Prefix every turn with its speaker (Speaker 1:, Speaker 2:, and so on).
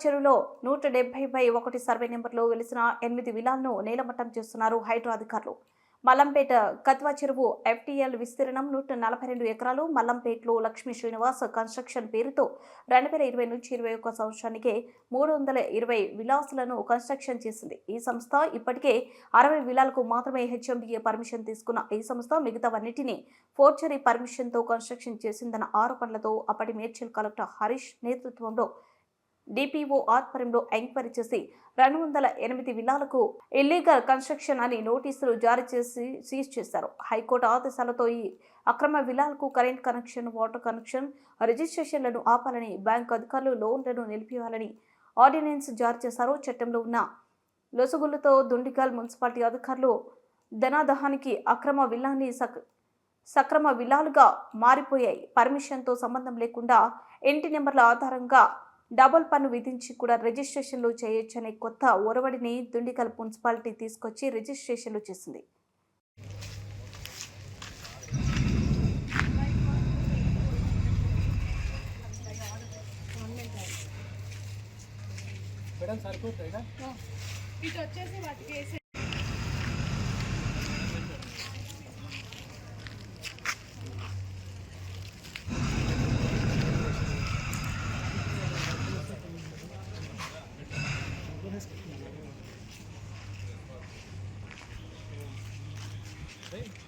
Speaker 1: చెరువులో నూట డెబ్బై బై ఒకటి సర్వే నెంబర్లో వెలిసిన ఎనిమిది విలాలను నేలమట్టం చేస్తున్నారు హైడ్రో అధికారులు. మల్లంపేట కత్వా చెరువు ఎఫ్టీఎల్ విస్తీర్ణం నూట నలభై రెండు ఎకరాలు. మల్లంపేటలో లక్ష్మీ శ్రీనివాస్ కన్స్ట్రక్షన్ పేరుతో రెండు వేల ఇరవై నుంచి ఇరవై ఒక్క సంవత్సరానికి మూడు వందల ఇరవై విలాసులను కన్స్ట్రక్షన్ చేసింది. ఈ సంస్థ ఇప్పటికే అరవై విలాలకు మాత్రమే హెచ్ఎండిఏ పర్మిషన్ తీసుకున్న ఈ సంస్థ మిగతావన్నిటినీ ఫోర్చరీ పర్మిషన్తో కన్స్ట్రక్షన్ చేసిందన్న ఆరోపణలతో అప్పటి మేడ్చల్ కలెక్టర్ హరీష్ నేతృత్వంలో డిపిఓ ఆధ్వర్యంలో ఎంక్వైరీ చేసి రెండు వందల ఎనిమిది విల్లాలకు ఇల్లీగల్ కన్స్ట్రక్షన్ అని నోటీసులు జారీ చేసి సీజ్ చేశారు. హైకోర్టు ఆదేశాలతో ఈ అక్రమ విల్లాలకు కరెంట్ కనెక్షన్ వాటర్ కనెక్షన్ రిజిస్ట్రేషన్లను ఆపాలని బ్యాంకు అధికారులు లోన్లను నిలిపివేయాలని ఆర్డినెన్స్ జారీ చేశారు. చట్టంలో ఉన్న లొసుగులతో దుండిగల్ మున్సిపాలిటీ అధికారులు ధనాదహానికి అక్రమ విల్లాన్ని సక్ సక్రమ విల్లాలుగా మారిపోయాయి. పర్మిషన్తో సంబంధం లేకుండా ఇంటి నెంబర్ల ఆధారంగా డబుల్ పన్ను విధించి కూడా రిజిస్ట్రేషన్లు చేయొచ్చనే కొత్త ఒరవడిని దుండికల్ మున్సిపాలిటీ తీసుకొచ్చి రిజిస్ట్రేషన్లు చేసింది.
Speaker 2: మేడం సరిపోతుందా
Speaker 3: ఇటు వచ్చేసి వాటికి వేసి eh.